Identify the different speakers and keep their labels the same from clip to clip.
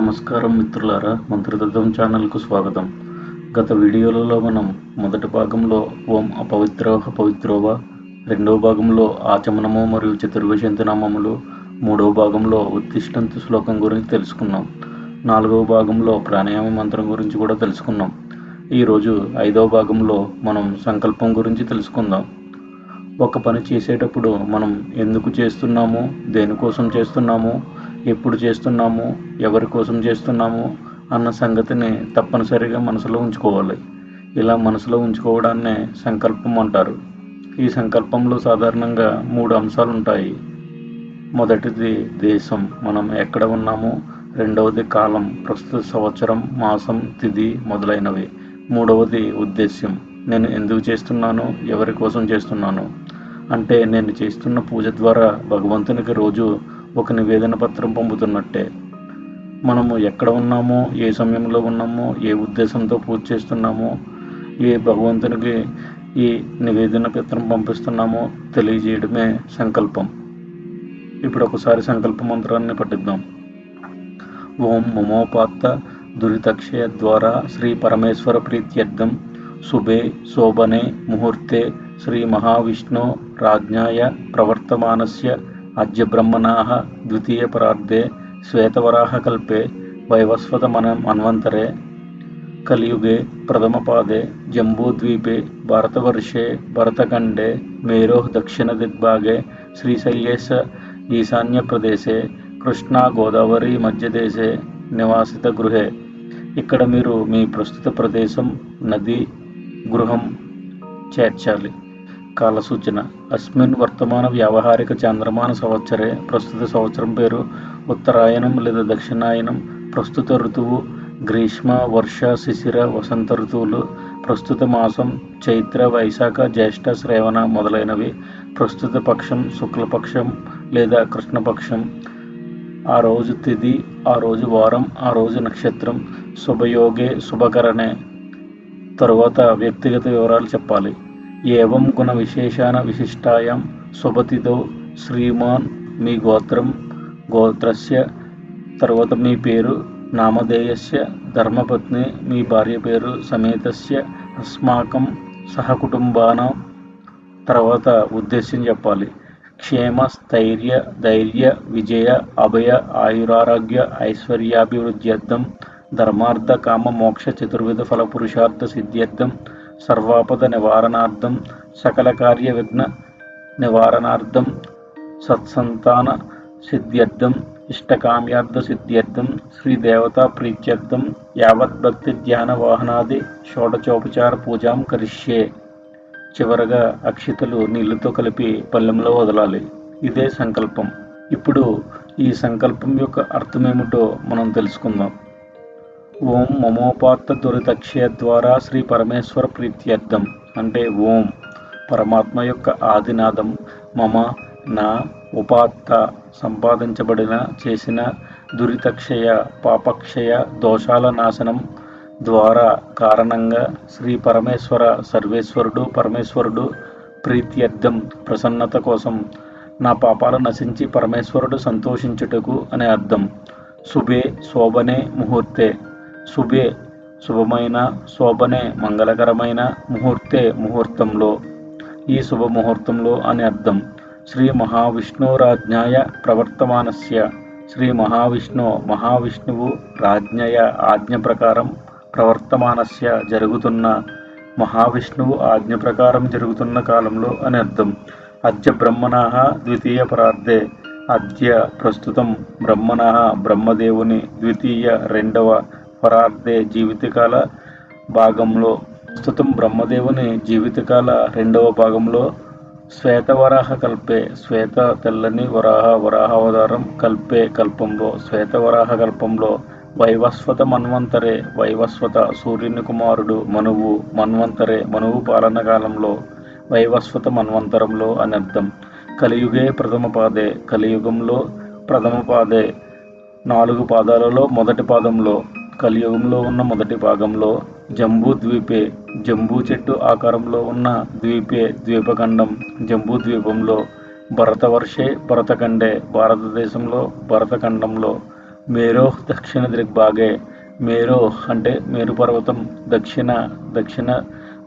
Speaker 1: నమస్కారం మిత్రులారా మంత్రతత్వం ఛానల్కు స్వాగతం. గత వీడియోలలో మనం మొదటి భాగంలో ఓం అపవిత్రోహ పవిత్రోవ రెండవ భాగంలో ఆచమనము మరియు చతుర్విశంతి నామములు మూడవ భాగంలో ఉత్తిష్టంతు శ్లోకం గురించి తెలుసుకున్నాం. నాలుగవ భాగంలో ప్రాణాయామ మంత్రం గురించి కూడా తెలుసుకున్నాం. ఈరోజు ఐదవ భాగంలో మనం సంకల్పం గురించి తెలుసుకుందాం. ఒక పని చేసేటప్పుడు మనం ఎందుకు చేస్తున్నాము దేనికోసం చేస్తున్నాము ఎప్పుడు చేస్తున్నాము ఎవరి కోసం చేస్తున్నాము అన్న సంగతిని తప్పనిసరిగా మనసులో ఉంచుకోవాలి. ఇలా మనసులో ఉంచుకోవడాన్నే సంకల్పం అంటారు. ఈ సంకల్పంలో సాధారణంగా మూడు అంశాలు ఉంటాయి. మొదటిది దేశం. మనం ఎక్కడ ఉన్నాము? రెండవది కాలం. ప్రస్తుత సంవత్సరం మాసం తిథి మొదలైనవి. మూడవది ఉద్దేశ్యం. నేను ఎందుకు చేస్తున్నాను? ఎవరి కోసం చేస్తున్నాను? అంటే నేను చేస్తున్న పూజ ద్వారా భగవంతునికి రోజు ఒక నివేదన పత్రం పంపుతున్నట్టే. మనము ఎక్కడ ఉన్నామో ఏ సమయంలో ఉన్నామో ఏ ఉద్దేశంతో పూజ చేస్తున్నామో ఏ భగవంతునికి ఈ నివేదన పత్రం పంపిస్తున్నామో తెలియజేయడమే సంకల్పం. ఇప్పుడు ఒకసారి సంకల్ప మంత్రాన్ని పఠిద్దాం. ఓం మమోపాత్త దురితక్షయ ద్వారా శ్రీ పరమేశ్వర ప్రీత్యర్థం. శుభే శోభనే ముహూర్తే శ్రీ మహావిష్ణు రాజ్ఞాయ ప్రవర్తమానస్య అద్య బ్రహ్మణాः ద్వితీయపరార్ధే శ్వేతవరాహకల్పే వైవస్వతమన మన్వంతరే కలియుగే ప్రథమపాదే జంబూద్వీపే భారతవర్షే భరతఖండే మేరోः దక్షిణదిగ్భాగే శ్రీశైలేశ ఈశాన్యప్రదేశే కృష్ణా గోదావరి మధ్యదేశే నివాసిత గృహే ఇక్కడ మీరు మీ ప్రస్తుత ప్రదేశం నది గృహం చేర్చాలి కాలసూచన. అస్మిన్ వర్తమాన వ్యావహారిక చాంద్రమాన సంవత్సరే ప్రస్తుత సంవత్సరం పేరు ఉత్తరాయణం లేదా దక్షిణాయనం. ప్రస్తుత ఋతువు గ్రీష్మ వర్ష శిశిర వసంత ఋతువులు. ప్రస్తుత మాసం చైత్ర వైశాఖ జ్యేష్ఠ శ్రవణ మొదలైనవి. ప్రస్తుత పక్షం శుక్లపక్షం లేదా కృష్ణపక్షం. ఆ రోజు తిథి ఆ రోజు వారం ఆ రోజు నక్షత్రం. శుభయోగే శుభకరణే. తరువాత వ్యక్తిగత వివరాలు చెప్పాలి. ఏవం గుణ విశేషాన విశిష్టాయాం శుభతిథౌ శ్రీమాన్ మీ గోత్రం గోత్రస్య తర్వాత మీ పేరు నామధేయస్య ధర్మపత్ని మీ భార్య పేరు సమేతస్య అస్మాకం సహకుటుంబానం తర్వాత ఉద్దేశ్యం చెప్పాలి. క్షేమ స్థైర్య ధైర్య విజయ అభయ ఆయురారోగ్య ఐశ్వర్యాభివృద్ధ్యర్థం ధర్మార్థ కామ మోక్ష చతుర్విధ ఫల పురుషార్థ సిద్ధ్యర్థం సర్వాపద నివారణార్థం సకల కార్య విఘ్న నివారణార్థం సత్సంతాన సిద్ధ్యర్థం ఇష్టకామ్యార్థ సిద్ధ్యర్థం శ్రీదేవతా ప్రీత్యర్థం యావత్ భక్తి ధ్యాన వాహనాది షోడచోపచార పూజాం కరిష్యే చివరగా అక్షితలు నీళ్ళతో కలిపి పల్లెంలో వదలాలి. ఇదే సంకల్పం. ఇప్పుడు ఈ సంకల్పం యొక్క అర్థమేమిటో మనం తెలుసుకుందాం. ఓం మమోపాత్త దురితక్షయ ద్వారా శ్రీ పరమేశ్వర ప్రీత్యర్థం అంటే ఓం పరమాత్మ యొక్క ఆదినాదం మమ నా ఉపాత్త సంపాదించబడిన చేసిన దురితక్షయ పాపక్షయ దోషాల నాశనం ద్వారా కారణంగా శ్రీ పరమేశ్వర సర్వేశ్వరుడు పరమేశ్వరుడు ప్రీత్యర్థం ప్రసన్నత కోసం నా పాపాలు నశించి పరమేశ్వరుడు సంతోషించుటకు అనే అర్థం. శుభే శోభనే ముహూర్తే. శుభే శుభమైన శోభనే మంగళకరమైన ముహూర్తే ముహూర్తంలో. ఈ శుభ ముహూర్తంలో అని అర్థం. శ్రీ మహావిష్ణురాజ్ఞాయ ప్రవర్తమానస్య. శ్రీ మహావిష్ణు మహావిష్ణువు రాజ్ఞయ ఆజ్ఞ ప్రకారం ప్రవర్తమానస్య జరుగుతున్న మహావిష్ణువు ఆజ్ఞ ప్రకారం జరుగుతున్న కాలంలో అని అర్థం. అద్య బ్రహ్మణ ద్వితీయ పరార్థే అద్య ప్రస్తుతం బ్రహ్మణ బ్రహ్మదేవుని ద్వితీయ రెండవ పరార్థే జీవితకాల భాగంలో ప్రస్తుతం బ్రహ్మదేవుని జీవితకాల రెండవ భాగంలో శ్వేతవరాహ కల్పే శ్వేత తెల్లని వరాహ వరాహావతారం కల్పే కల్పంలో శ్వేతవరాహ కల్పంలో వైవస్వత మన్వంతరే వైవస్వత సూర్యుని కుమారుడు మనువు మన్వంతరే మనువు పాలన కాలంలో వైవస్వత మన్వంతరంలో అని అర్థం. కలియుగే ప్రథమ పాదే కలియుగంలో ప్రథమ పాదే నాలుగు పాదాలలో మొదటి పాదంలో కలియుగంలో ఉన్న మొదటి భాగంలో జంబూ ద్వీపే జంబూ చెట్టు ఆకారంలో ఉన్న ద్వీపే ద్వీపఖండం. జంబూ ద్వీపంలో భరతవర్షే భరతఖండే భారతదేశంలో భరతఖండంలో. మేరోహ్ దక్షిణ దిగ్భాగే మేరోహ్ అంటే మేరు పర్వతం దక్షిణ దక్షిణ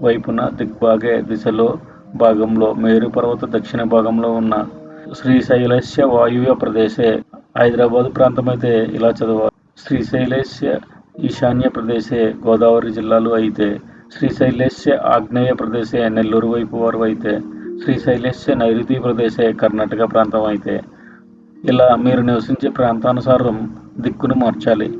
Speaker 1: వైపున దిగ్భాగే దిశలో భాగంలో మేరు పర్వత దక్షిణ భాగంలో ఉన్న శ్రీశైలస్య వాయువ్య ప్రదేశే. హైదరాబాద్ ప్రాంతం అయితే ఇలా చదవాలి. శ్రీశైలస్య ఈశాన్య ప్రదేశే గోదావరి జిల్లాలో అయితే శ్రీశైలేశ్య ఆగ్నేయ ప్రదేశే నెల్లూరు వైపు వారు అయితే శ్రీశైలేశ్య నైరుతి ప్రదేశే కర్ణాటక ప్రాంతం అయితే. ఇలా మీరు నివసించే ప్రాంతానుసారం దిక్కును మార్చాలి.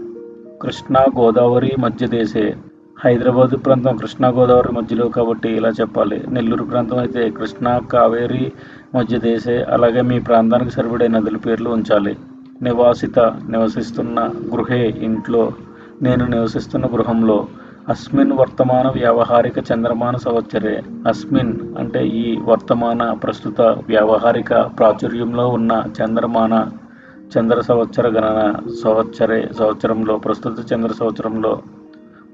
Speaker 1: కృష్ణా గోదావరి మధ్య దేశే హైదరాబాద్ ప్రాంతం కృష్ణా గోదావరి మధ్యలో కాబట్టి ఇలా చెప్పాలి. నెల్లూరు ప్రాంతం అయితే కృష్ణా కావేరి మధ్య దేశే అలాగే మీ ప్రాంతానికి సరిపడే నదుల పేర్లు ఉంచాలి. నివాసిత నివసిస్తున్న గృహే ఇంట్లో నేను నివసిస్తున్న గృహంలో అస్మిన్ వర్తమాన వ్యావహారిక చంద్రమాన సంవత్సరే అస్మిన్ అంటే ఈ వర్తమాన ప్రస్తుత వ్యావహారిక ప్రాచుర్యంలో ఉన్న చంద్రమాన చంద్ర సంవత్సర గణన సంవత్సరే సంవత్సరంలో ప్రస్తుత చంద్ర సంవత్సరంలో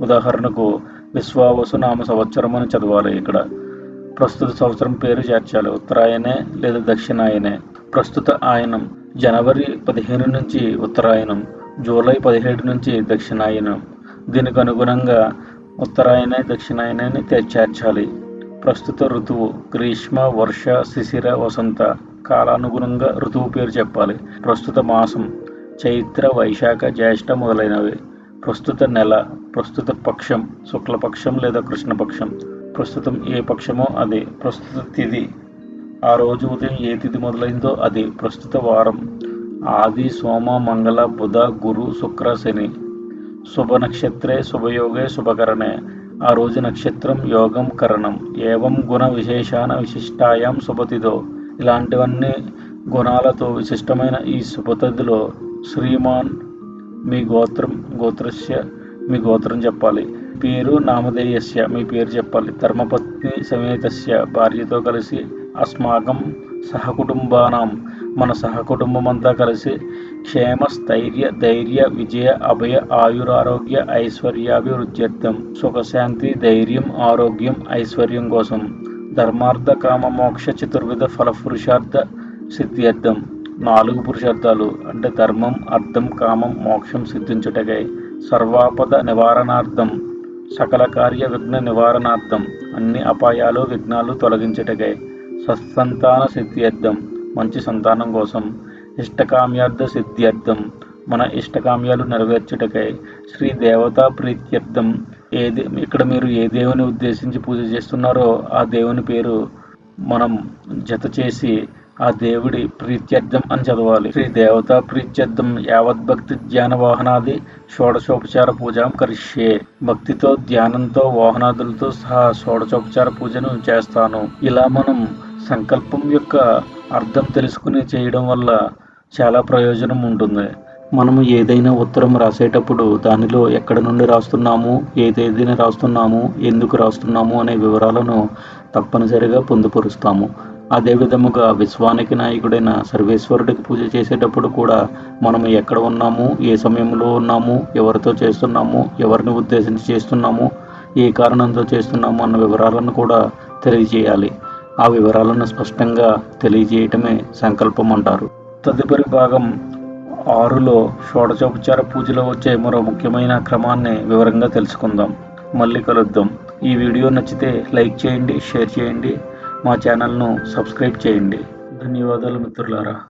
Speaker 1: ఉదాహరణకు విశ్వావసు నామ సంవత్సరం అని చదవాలి ఇక్కడ. ప్రస్తుత సంవత్సరం పేరు చేర్చాలి. ఉత్తరాయణే లేదా దక్షిణాయనే. ప్రస్తుత ఆయనం జనవరి పదిహేను నుంచి ఉత్తరాయణం. జూలై పదిహేడు నుంచి దక్షిణాయనం. దీనికి అనుగుణంగా ఉత్తరాయణ దక్షిణాయనాన్ని చేర్చాలి. ప్రస్తుత ఋతువు గ్రీష్మ వర్ష శిశిర వసంత కాలానుగుణంగా ఋతువు పేరు చెప్పాలి. ప్రస్తుత మాసం చైత్ర వైశాఖ జ్యేష్ఠ మొదలైనవి. ప్రస్తుత నెల ప్రస్తుత పక్షం శుక్లపక్షం లేదా కృష్ణపక్షం. ప్రస్తుతం ఏ పక్షమో అది. ప్రస్తుత తిథి ఆ రోజు ఉదయం ఏ తిథి మొదలైందో అది. ప్రస్తుత వారం ఆది సోమ మంగళ బుధ గురు శుక్ర శని. శుభ నక్షత్రే శుభయోగే శుభకరణే. ఆ రోజు నక్షత్రం యోగం కరణం. ఏవం గుణ విశేషాన విశిష్టాయాం శుభతిథో. ఇలాంటివన్నీ గుణాలతో విశిష్టమైన ఈ శుభతిథిలో శ్రీమాన్ మీ గోత్రం గోత్రస్య మీ గోత్రం చెప్పాలి. పేరు నామధేయస్య మీ పేరు చెప్పాలి. ధర్మపత్ని సమేతస్య భార్యతో కలిసి అస్మాకం సహకుటుంబానాం. మన సహకుటుంబం అంతా కలిసి క్షేమ స్థైర్య ధైర్య విజయ అభయ ఆయురారోగ్య ఐశ్వర్యాభివృద్ధ్యర్థం సుఖశాంతి ధైర్యం ఆరోగ్యం ఐశ్వర్యం కోసం ధర్మార్థ కామ మోక్ష చతుర్విధ ఫల పురుషార్థ సిద్ధ్యర్థం. నాలుగు పురుషార్థాలు అంటే ధర్మం అర్థం కామం మోక్షం సిద్ధించుటకై సర్వాపద నివారణార్థం సకల కార్య విఘ్న నివారణార్థం అన్ని అపాయాలు విఘ్నాలు తొలగించుటకై సత్సంతాన సిద్ధ్యర్థం. మంచి సంతానం కోసం ఇష్టకామ్యార్థ సిద్ధ్యర్థం. మన ఇష్టకామ్యాలు నెరవేర్చుటకై శ్రీ దేవతా ప్రీత్యర్థం. ఏది ఇక్కడ మీరు ఏ దేవుని ఉద్దేశించి పూజ చేస్తున్నారో ఆ దేవుని పేరు మనం జత చేసి ఆ దేవుడి ప్రీత్యర్థం అని చదవాలి. శ్రీ దేవతా ప్రీత్యర్థం యావద్భక్తి ధ్యాన వాహనాది షోడశోపచార పూజం కరిష్యే. భక్తితో ధ్యానంతో వాహనాదులతో సహా షోడశోపచార పూజను చేస్తాను. ఇలా మనం సంకల్పం యొక్క అర్థం తెలుసుకుని చేయడం వల్ల చాలా ప్రయోజనం ఉంటుంది. మనము ఏదైనా ఉత్తరం రాసేటప్పుడు దానిలో ఎక్కడ నుండి రాస్తున్నాము ఏ తేదీని రాస్తున్నాము ఎందుకు రాస్తున్నాము అనే వివరాలను తప్పనిసరిగా పొందుపరుస్తాము. అదే విధముగా విశ్వానికి నాయకుడైన సర్వేశ్వరుడికి పూజ చేసేటప్పుడు కూడా మనం ఎక్కడ ఉన్నాము ఏ సమయంలో ఉన్నాము ఎవరితో చేస్తున్నాము ఎవరిని ఉద్దేశించి చేస్తున్నాము ఏ కారణంతో చేస్తున్నాము అన్న వివరాలను కూడా తెలియజేయాలి. ఆ వివరాలను స్పష్టంగా తెలియజేయటమే సంకల్పం అంటారు తదుపరి భాగం ఆరులో షోడశోపచార పూజలో వచ్చే మరో ముఖ్యమైన క్రమాన్ని వివరంగా తెలుసుకుందాం. మళ్ళీ కలుద్దాం. ఈ వీడియో నచ్చితే లైక్ చేయండి షేర్ చేయండి మా ఛానల్ను సబ్స్క్రైబ్ చేయండి. ధన్యవాదాలు మిత్రులారా.